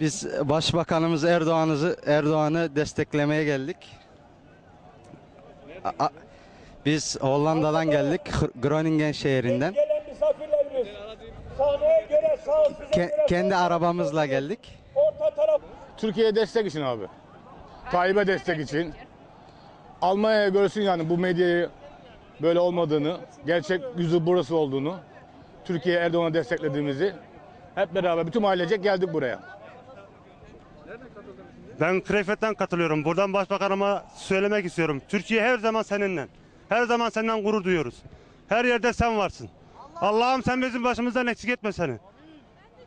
Biz Başbakanımız Erdoğan'ı Erdoğan'ı desteklemeye geldik. A- Biz Hollanda'dan geldik, Gr- Groningen şehrinden. Kendi arabamızla geldik. Türkiye'ye destek için abi. Tayyip'e destek için. Almanya'ya görsün yani bu medyayı böyle olmadığını, gerçek yüzü burası olduğunu, Türkiye Erdoğan'a desteklediğimizi hep beraber bütün ailecek geldik buraya. Ben Krefet'ten katılıyorum. Buradan başbakanıma söylemek istiyorum. Türkiye her zaman seninle. Her zaman senden gurur duyuyoruz. Her yerde sen varsın. Allah'ım sen bizim başımızdan eksik etme seni.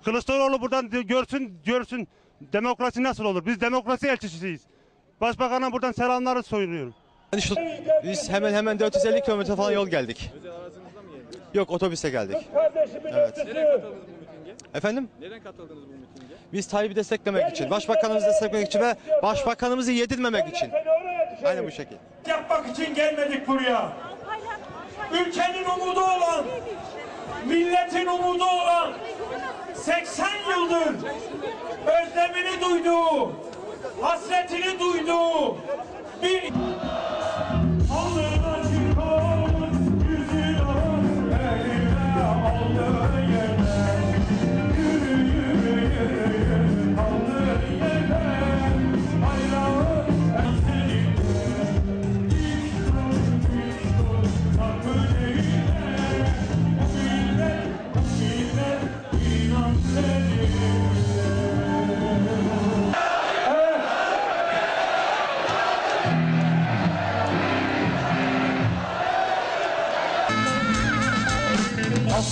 Kılıçdaroğlu buradan görsün görsün demokrasi nasıl olur. Biz demokrasi elçisiyiz. Başbakana buradan selamları. Yani şu- biz hemen hemen 450 kilometre falan yol geldik. Yok otobüse geldik. Evet. Efendim? Neden katıldınız bu mitinge? Biz Tayyip'i desteklemek için, başbakanımızı desteklemek için ve başbakanımızı yedirmemek için. Aynen bu şekilde. Yapmak için gelmedik buraya. Ülkenin umudu olan, milletin umudu olan 80 yıldır özlemini duyduğu, hasretini duyduğu bir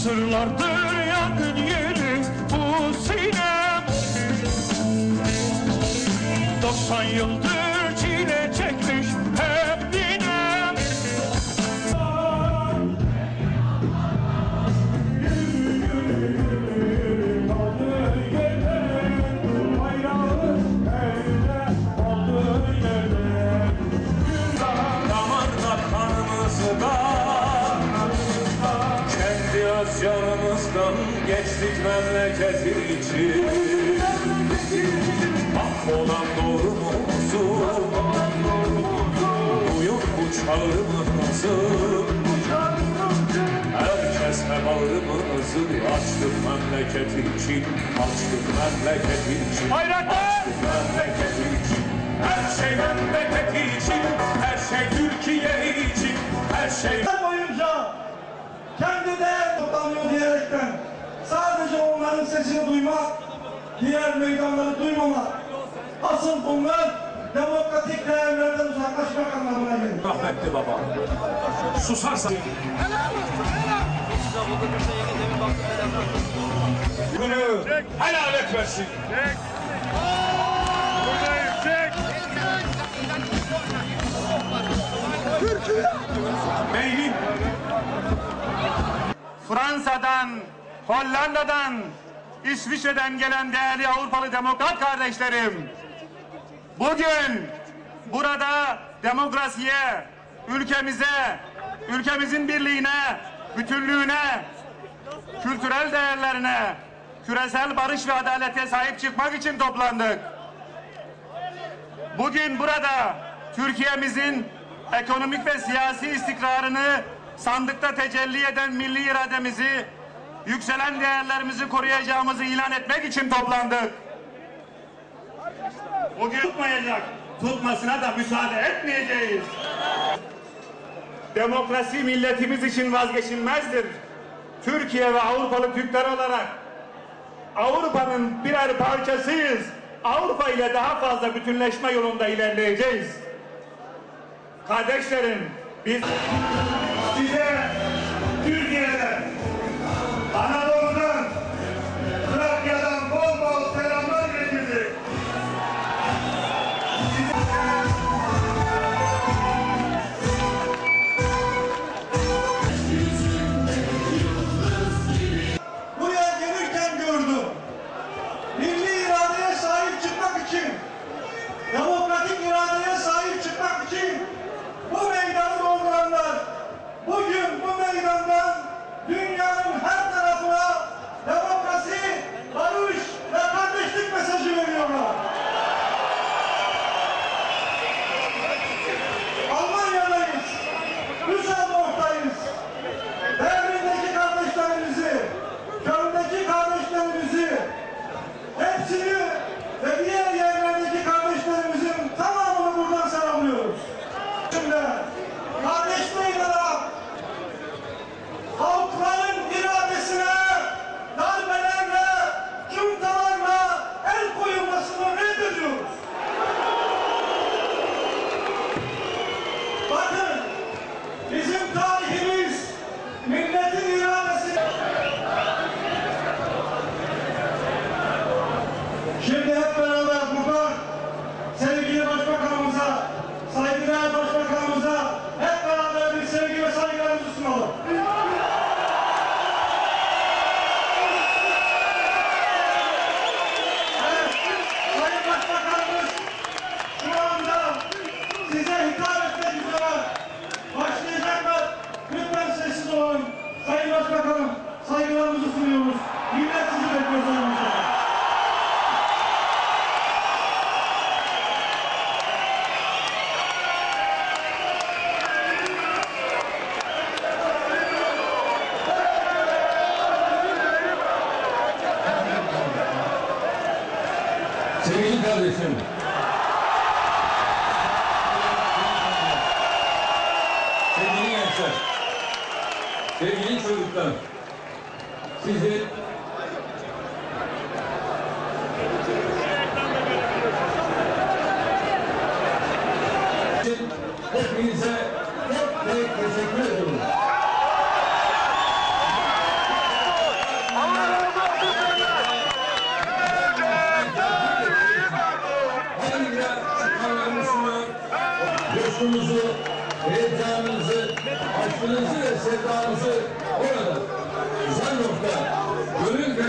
Asırlardır yakın yeri bu sinem. 90 yıldır memleketi için Mahvolan doğrumuzu Duyup bu çağrımızı Herkese bağrımızı açtık memleketi için Açtık memleketi için Hayratlar! Açtık memleketi için Her şey memleketi için Her şey Türkiye için Her şey boyunca kendi değer toplanıyor diyerekten sadece onların sesini duymak, diğer meydanları duymamak. Asıl bunlar demokratik değerlerden uzaklaşmak anlamına gelir. rahmetli baba. Susarsa Günü helal etmesin. Beylik Fransa'dan, Hollanda'dan, İsviçre'den gelen değerli Avrupalı demokrat kardeşlerim. Bugün burada demokrasiye, ülkemize, ülkemizin birliğine, bütünlüğüne, kültürel değerlerine, küresel barış ve adalete sahip çıkmak için toplandık. Bugün burada Türkiye'mizin ekonomik ve siyasi istikrarını sandıkta tecelli eden milli irademizi, yükselen değerlerimizi koruyacağımızı ilan etmek için toplandık. Bugün tutmayacak, tutmasına da müsaade etmeyeceğiz. Demokrasi milletimiz için vazgeçilmezdir. Türkiye ve Avrupalı Türkler olarak Avrupa'nın birer parçasıyız. Avrupa ile daha fazla bütünleşme yolunda ilerleyeceğiz. Kardeşlerim, biz Size Not Sevgili kardeşim. Sevgili gençler. Sevgili çocuklar. Sizi aşkımızı, heyecanımızı, aşkınızı ve sevdanızı orada güzel nokta.